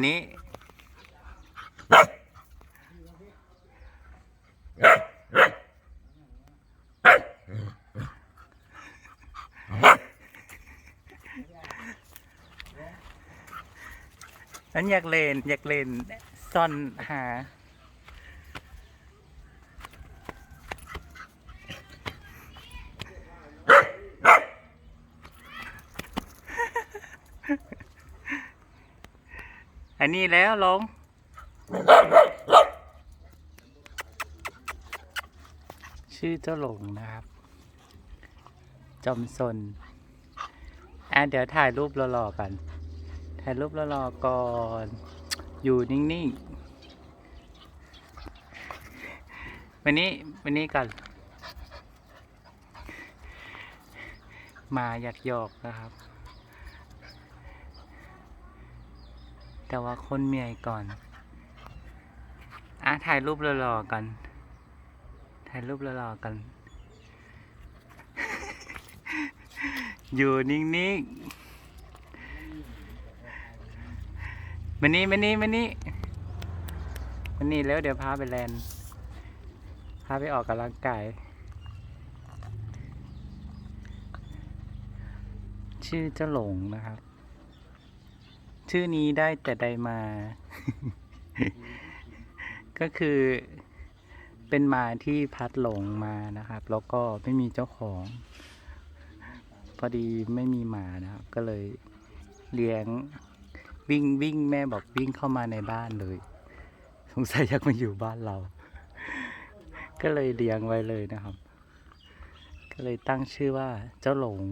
นนี้อันอยากเล่น อยากเล่นซ่อนหา อันนี้แล้วลง ชื่อเจ้าหลงนะครับ จอมซนอะเดี๋ยวถ่ายรูปรอๆกัน ถ่ายรูปรอๆก่อน อยู่นิ่งๆ วันนี้วันนี้กัน มาอยากหยอกนะครับ แต่ว่าคนเมียก่อน อะถ่ายรูปรอๆกัน ถ่ายรูปรอๆกัน อยู่นิ่งๆมานี่มานี่มานี่มานี่แล้วเดี๋ยวพาไปแลนพาไปออกกำลังกายชื่อเจ้าหลงนะครับ ชื่อนี้ได้แต่ใดมา ก็คือเป็นหมาที่พัดหลงมานะครับ แล้วก็ไม่มีเจ้าของ พอดีไม่มีหมานะครับ ก็เลยเลี้ยงวิ่งวิ่งแม่บอกวิ่งเข้ามาในบ้านเลย สงสัยอยากมาอยู่บ้านเรา ก็เลยเลี้ยงไว้เลยนะครับ ก็เลยตั้งชื่อว่าเจ้าหลง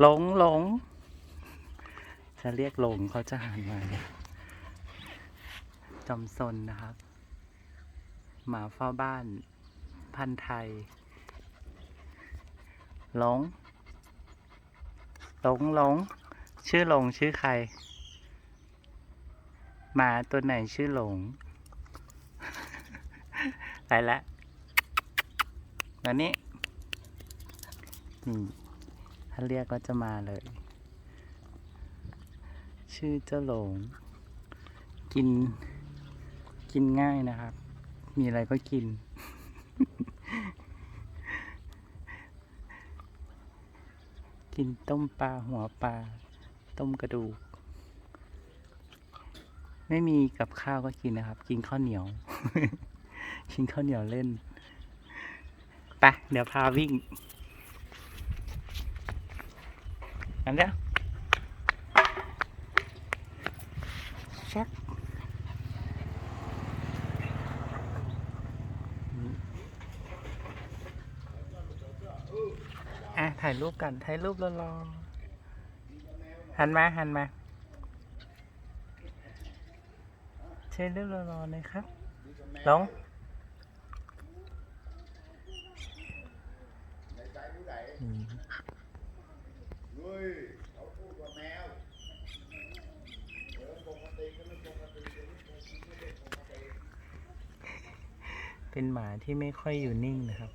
หลงหลง จะเรียกหลงเขาจะหันมาจอมซนนะครับ หมาเฝ้าบ้าน พันไทยหลงหลงหลง ชื่อหลงชื่อใคร หมาตัวไหนชื่อหลง ไปละวันนี้นี่ถ้าเรียกก็จะมาเลย ชื่อเจ้าหลง กิน กินง่ายนะครับ มีอะไรก็กิน กินต้มปลาหัวปลา ต้มกระดูก ไม่มีกับข้าวก็กินนะครับ กินข้าวเหนียว กินข้าวเหนียวเล่นไปเดี๋ยวพาวิ่งอันเนี้ยชักอะ ถ่ายรูปกันถ่ายรูปรอๆหันมาหันมาเชิญรูปรอๆเลยครับลงอืมเฮ้ยเขาพูดว่าแมวเออปกติก็ไม่ปกติเดี๋ยวนี้ปกติไม่ได้ปกติเป็นหมาที่ไม่ค่อยอยู่นิ่งนะครับ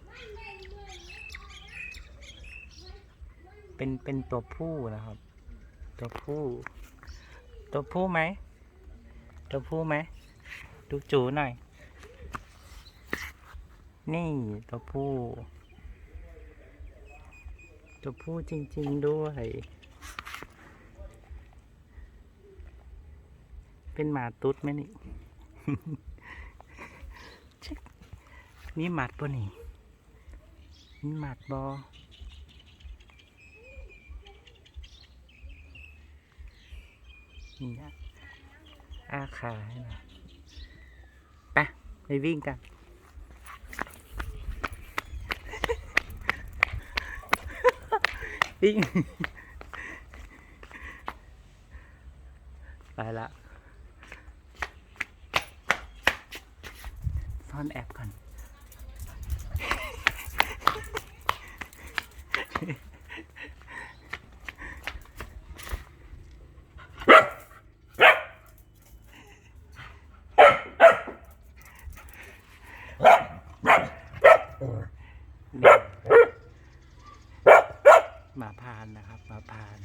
เป็นเป็นตัวผู้นะครับ ตัวผู้ ตัวผู้ไหมตัวผู้ไหมดูจูหน่อย นี่ตัวผู้ ตัวผู้จริง ๆด้วย เป็นหมาตุ๊ดไหมนี่นี่หมัดปะนี่นี่หมัดบอ นี่นะอาขาให้หน่อยไปไปวิ่งกัน วิ่ง ไปละซ่อนแอปก่อน นี่หมาพานนะครับหมาพาน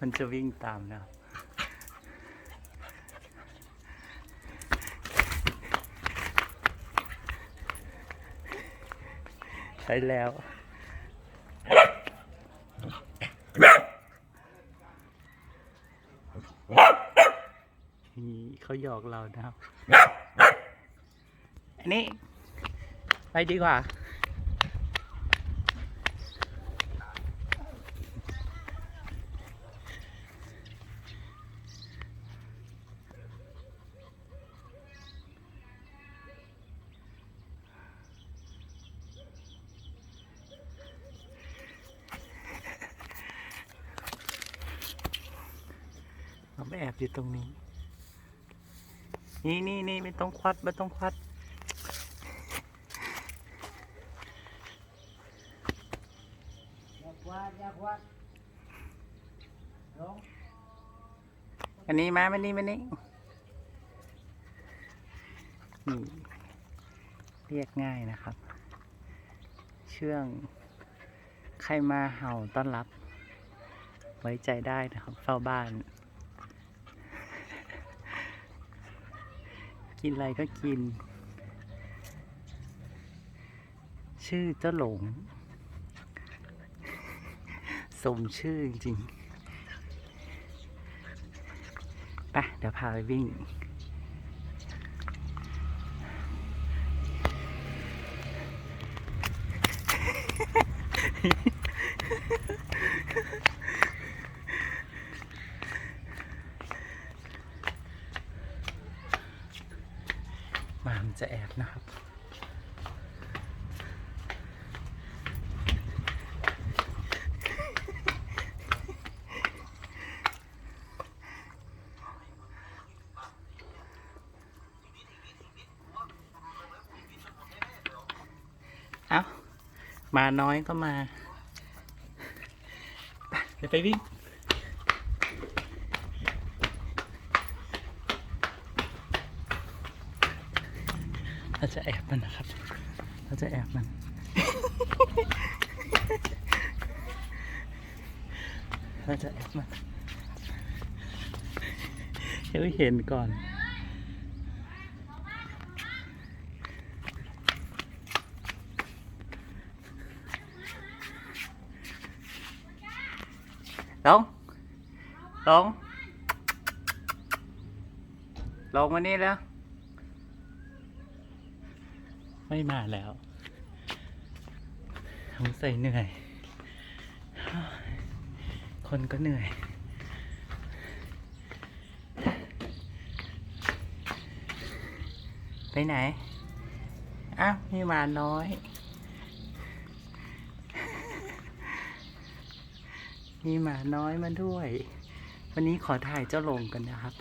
มัน จะวิ่งตามนะใช้แล้วนี่เขาหยอกเรานะครับ อันนี้ ไปดีกว่า แอบอยู่ตรงนี้ นี่นี่นี่ไม่ต้องควัดไม่ต้องควัดอยากวัดอยากวัดลงอันนี้มามานี่มานี่นี่เรียกง่ายนะครับ เชื่อง ใครมาเห่าต้อนรับ ไว้ใจได้นะครับ เฝ้าบ้าน กินอะไรก็กิน ชื่อเจ้าหลง สมชื่อจริงๆไปเดี๋ยวพาไปวิ่ง หมามันจะแอบนะครับ เอา มาน้อยก็มาไปเดี๋ยวไปวิ่งเราจะแอบมันนะครับ เราจะแอบมัน เราจะแอบมันเฮ้ยเห็นก่อน ลงลงลงมานี่แล้ว ไม่มาแล้วสงสัยเหนื่อย คนก็เหนื่อยไปไหน อ้าวมีมาน้อย มีหมาน้อยมาด้วย วันนี้ขอถ่ายเจ้าลงกันนะครับ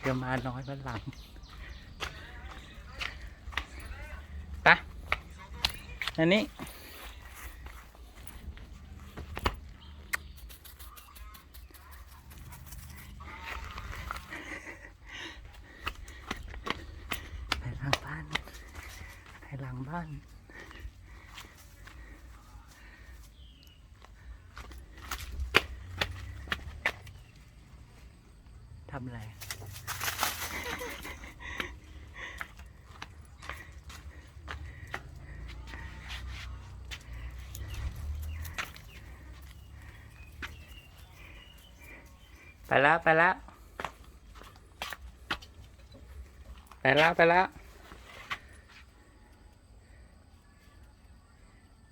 เดี๋ยวมาน้อยวันหลังปะอันนี้ไปหลังบ้านไปหลังบ้านำอะไร ไปแล้ว ไปแล้ว ไปแล้ว ไปแล้ว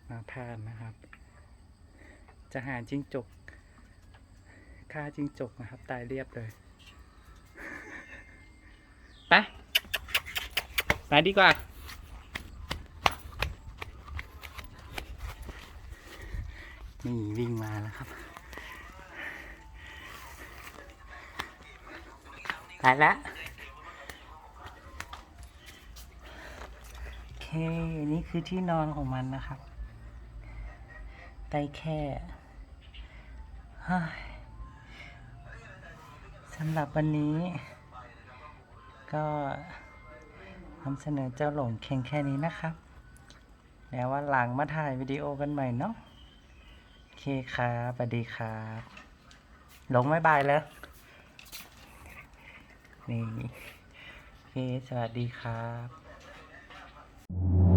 มาพานนะครับ จะหาจิ้งจก ฆ่าจิ้งจกนะครับ ตายเรียบเลย ไป ไปดีกว่า นี่วิ่งมาแล้วครับ ไปแล้วโอเค นี่คือที่นอนของมันนะครับได้แค่เฮ้ยสำหรับวันนี้ก็ นำเสนอเจ้าหลงเพียงแค่นี้นะครับ แล้ววันหลังมาถ่ายวิดีโอกันใหม่เนาะโอเคครับสวัสดีครับลงไม่บายแล้ว นี่โอเคสวัสดีครับ